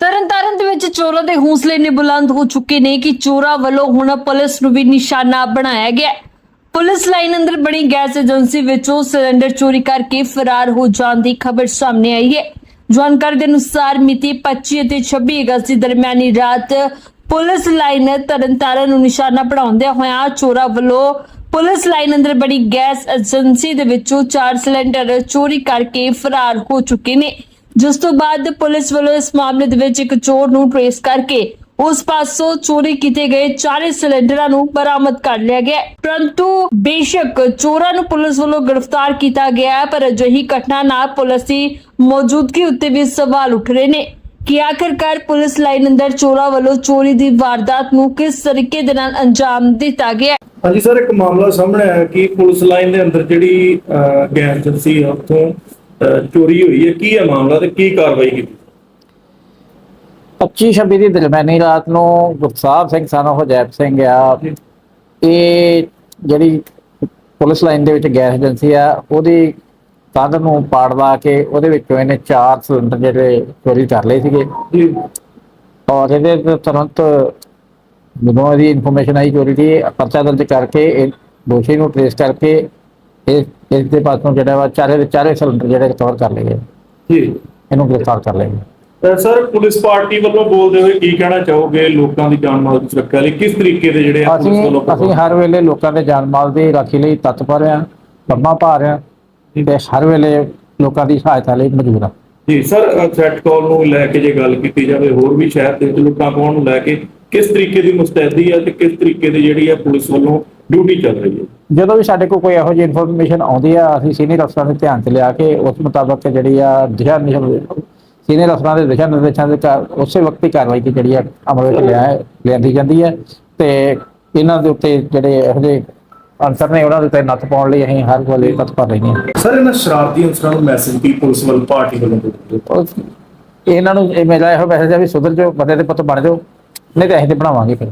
ਤਰਨਤਾਰਨ ਦੇ ਵਿੱਚ ਚੋਰਾਂ ਦੇ ਹੌਸਲੇ ਨੇ ਬੁਲੰਦ ਹੋ ਚੁੱਕੇ ਨੇ ਕਿ ਚੋਰਾਂ ਵੱਲੋਂ ਹੁਣ ਪੁਲਿਸ ਨੂੰ ਵੀ ਨਿਸ਼ਾਨਾ ਬਣਾਇਆ ਗਿਆ ਪੁਲਿਸ ਲਾਈਨ ਅੰਦਰ ਬਣੀ ਗੈਸ ਏਜੰਸੀ ਵਿੱਚੋਂ ਸਿਲੰਡਰ ਚੋਰੀ ਕਰਕੇ ਫਰਾਰ ਹੋ ਜਾਣ ਦੀ ਖਬਰ ਸਾਹਮਣੇ ਆਈ ਹੈ। ਜਾਣਕਾਰੀ ਦੇ ਅਨੁਸਾਰ ਮਿਤੀ 25 ਅਤੇ 26 ਅਗਸਤ ਦੀ ਦਰਮਿਆਨੀ ਰਾਤ ਪੁਲਿਸ ਲਾਈਨ ਤਰਨਤਾਰਨ ਨੂੰ ਨਿਸ਼ਾਨਾ ਬਣਾਉਂਦਿਆਂ ਹੋਇਆਂ ਚੋਰਾਂ ਵੱਲੋਂ ਪੁਲਿਸ ਲਾਈਨ ਅੰਦਰ ਬਣੀ ਗੈਸ ਏਜੰਸੀ ਦੇ ਵਿੱਚੋਂ ਚਾਰ ਸਿਲੰਡਰ ਚੋਰੀ ਕਰਕੇ ਫਰਾਰ ਹੋ ਚੁੱਕੇ ਨੇ। ਜਿਸ ਤੋਂ ਬਾਅਦ ਪੁਲਿਸ ਵੱਲੋਂ ਇਸ ਮਾਮਲੇ ਦੇ ਵਿੱਚ ਇੱਕ ਚੋਰ ਨੂੰ ਟ੍ਰੇਸ ਕਰਕੇ ਉਸ ਪਾਸੋਂ ਚੋਰੀ ਕੀਤੇ ਗਏ ਚਾਰੇ ਸਿਲੰਡਰਾਂ ਨੂੰ ਬਰਾਮਦ ਕਰ ਲਿਆ ਗਿਆ। ਪਰੰਤੂ ਬੇਸ਼ੱਕ ਚੋਰਾਂ ਨੂੰ ਪੁਲਿਸ ਵੱਲੋਂ ਗ੍ਰਿਫਤਾਰ ਕੀਤਾ ਗਿਆ ਪਰ ਅਜਿਹੀ ਘਟਨਾ ਨਾਲ ਪੁਲਿਸ ਦੀ ਮੌਜੂਦਗੀ ਉੱਤੇ ਵੀ ਸਵਾਲ ਉੱਠ ਰਹੇ ਨੇ। ਕਿ ਆਖਿਰਕਾਰ ਪੁਲਿਸ ਲਾਈਨ ਅੰਦਰ ਚੋਰਾਂ ਵੱਲੋਂ ਚੋਰੀ ਦੀ ਵਾਰਦਾਤ ਨੂੰ ਕਿਸ ਤਰੀਕੇ ਦੇ ਨਾਲ ਅੰਜਾਮ ਦਿੱਤਾ ਗਿਆ ਹਾਂਜੀ ਸਰ ਇੱਕ ਮਾਮਲਾ ਸਾਹਮਣੇ ਆਇਆ ਕਿ ਪੁਲਿਸ ਲਾਈਨ ਦੇ ਅੰਦਰ ਜਿਹੜੀ ਅਹ, ਗੈਸ ਆ ਉੱਥੋਂ ਚੋਰੀ ਹੋਈ ਹੈ ਕੀ ਹੈ ਮਾਮਲਾ ਤੇ ਕੀ ਕਾਰਵਾਈ ਕੀਤੀ? 25 26 ਦੀ ਦਰਮਿਆਨੀ ਰਾਤ ਨੂੰ ਗੁਰਸਾਹਿਬ ਸਿੰਘ ਸਾਨੋ ਹਜੈਬ ਸਿੰਘ ਆ। ਇਹ ਜਿਹੜੀ ਪੁਲਿਸ ਲਾਈਨ ਦੇ ਵਿੱਚ ਗੈਸ ਏਜੰਸੀ ਆ ਉਹਦੀ ਕੰਧ ਨੂੰ ਪਾੜਵਾ ਕੇ ਉਹਦੇ ਵਿੱਚੋਂ ਇਹਨੇ ਚਾਰ ਸਿਲੰਡਰ ਜਿਹੜੇ ਚੋਰੀ ਕਰ ਲਏ ਸੀਗੇ। ਔਰ ਇਹਦੇ ਤੇ ਤੁਰੰਤ ਜਦੋਂ ਇਹਦੀ ਇਨਫੋਰਮੇਸ਼ਨ ਆਈ ਚੋਰੀ ਦੀ ਪਰਚਾ ਦਰਜ ਕਰਕੇ ਇਹ ਦੋਸ਼ੀ ਨੂੰ ਟ੍ਰੇਸ ਕਰਕੇ ਇਹ ਇਸ ਦੇ ਪਾਸੋਂ ਜਿਹੜਾ ਵਾ ਚਾਰੇ ਦੇ ਚਾਰੇ ਸਿਲੰਡਰ ਜਿਹੜੇ ਰਿਕਵਰ ਕਰ ਲਏ ਗਏ ਜੀ। ਇਹਨੂੰ ਗ੍ਰਿਫਤਾਰ ਕਰ ਗਿਆ ਤਾਂ ਸਰ ਪੁਲਿਸ ਪਾਰਟੀ ਵੱਲੋਂ ਬੋਲਦੇ ਹੋਏ ਕੀ ਕਹਿਣਾ ਚਾਹੋਗੇ ਲੋਕਾਂ ਦੀ ਜਾਨ ਮਾਲ ਦੀ ਸੁਰੱਖਿਆ ਲਈ? ਕਿਸ ਤਰੀਕੇ ਦੇ ਜਿਹੜੇ ਆ ਪੁਲਿਸ ਅਸੀਂ ਵੱਲੋਂ ਅਸੀਂ ਹਰ ਵੇਲੇ ਲੋਕਾਂ ਦੇ ਜਾਨ ਮਾਲ ਦੀ ਰਾਖੀ ਲਈ ਤਤਪਰ ਹਾਂ ਕੰਮਾਂ ਭਾਰ ਹਾਂ ਤੇ ਹਰ ਵੇਲੇ ਲੋਕਾਂ ਦੀ ਸਹਾਇਤਾ ਲਈ ਮੌਜੂਦ ਹਾਂ ਜੀ, ਸਰ ਥ੍ਰੈਟ ਕਾਲ ਨੂੰ ਲੈ ਕੇ ਜੇ ਗੱਲ ਕੀਤੀ ਜਾਵੇ, ਹੋਰ ਵੀ ਸ਼ਹਿਰ ਦੇ ਵਿੱਚ ਲੁੱਟਾਂ ਪਾਉਣ ਨੂੰ ਲੈ ਕੇ ਕਿਸ ਤਰੀਕੇ ਦੀ ਮੁਸਤੈਦੀ ਹੈ ਤੇ ਕਿਸ ਤਰੀਕੇ ਦੀ ਜਿਹੜੀ ਹੈ ਪੁਲਿਸ ਵੱਲੋਂ ਡਿਊਟੀ ਚੱਲ ਰਹੀ ਹੈ? ਜਦੋਂ ਵੀ ਸਾਡੇ ਕੋਲ ਕੋਈ ਇਹੋ ਜਿਹੀ ਇਨਫੋਰਮੇਸ਼ਨ ਆਉਂਦੀ ਆ, ਅਸੀਂ ਸੀਨੀਅਰ ਅਫਸਰਾਂ ਦੇ ਧਿਆਨ 'ਚ ਲਿਆ ਕੇ ਉਸ ਮੁਤਾਬਕ ਜਿਹੜੀ ਆ ਦਿਸ਼ਾ ਨਿਰਦੇਸ਼ ਸੀਨੀਅਰ ਅਫਸਰਾਂ ਦੇ ਦਿਸ਼ਾ ਨਿਰਦੇਸ਼ਾਂ ਦੇ ਉਸੇ ਵਕਤ ਹੀ ਕਾਰਵਾਈ ਕੀ ਜਿਹੜੀ ਆ ਅਮਲ ਵਿੱਚ ਲਿਆ ਲਿਆਂਦੀ ਜਾਂਦੀ ਹੈ ਤੇ ਇਹਨਾਂ ਦੇ ਉੱਤੇ ਜਿਹੜੇ ਇਹੋ ਜਿਹੇ ਅਨਸਰ ਨੇ ਉਹਨਾਂ ਦੇ ਉੱਤੇ ਨੱਥ ਪਾਉਣ ਲਈ ਅਸੀਂ ਹਰ ਵੇਲੇ ਤਤਪਰ ਰਹਿੰਦੇ ਹਾਂ। ਸਰ ਇਹਨਾਂ ਸ਼ਰਾਰਤੀ ਅਨਸਰਾਂ ਨੂੰ ਮੈਸੇਜ ਕੀ ਪੁਲਿਸ ਵੱਲ ਪਾਰਟੀ ਵੱਲੋਂ ਦਿੱਤੇ? ਇਹਨਾਂ ਨੂੰ ਇਹ ਮੇਰਾ ਇਹੋ ਮੈਸੇਜ ਹੈ ਵੀ ਸੁਧਰ ਜਾਓ ਬੰਦੇ ਦੇ ਪੁੱਤ ਬਣ ਜਾਓ ਨਹੀਂ ਤਾਂ ਅਸੀਂ ਤੇ ਬਣਾਵਾਂਗੇ ਫਿਰ।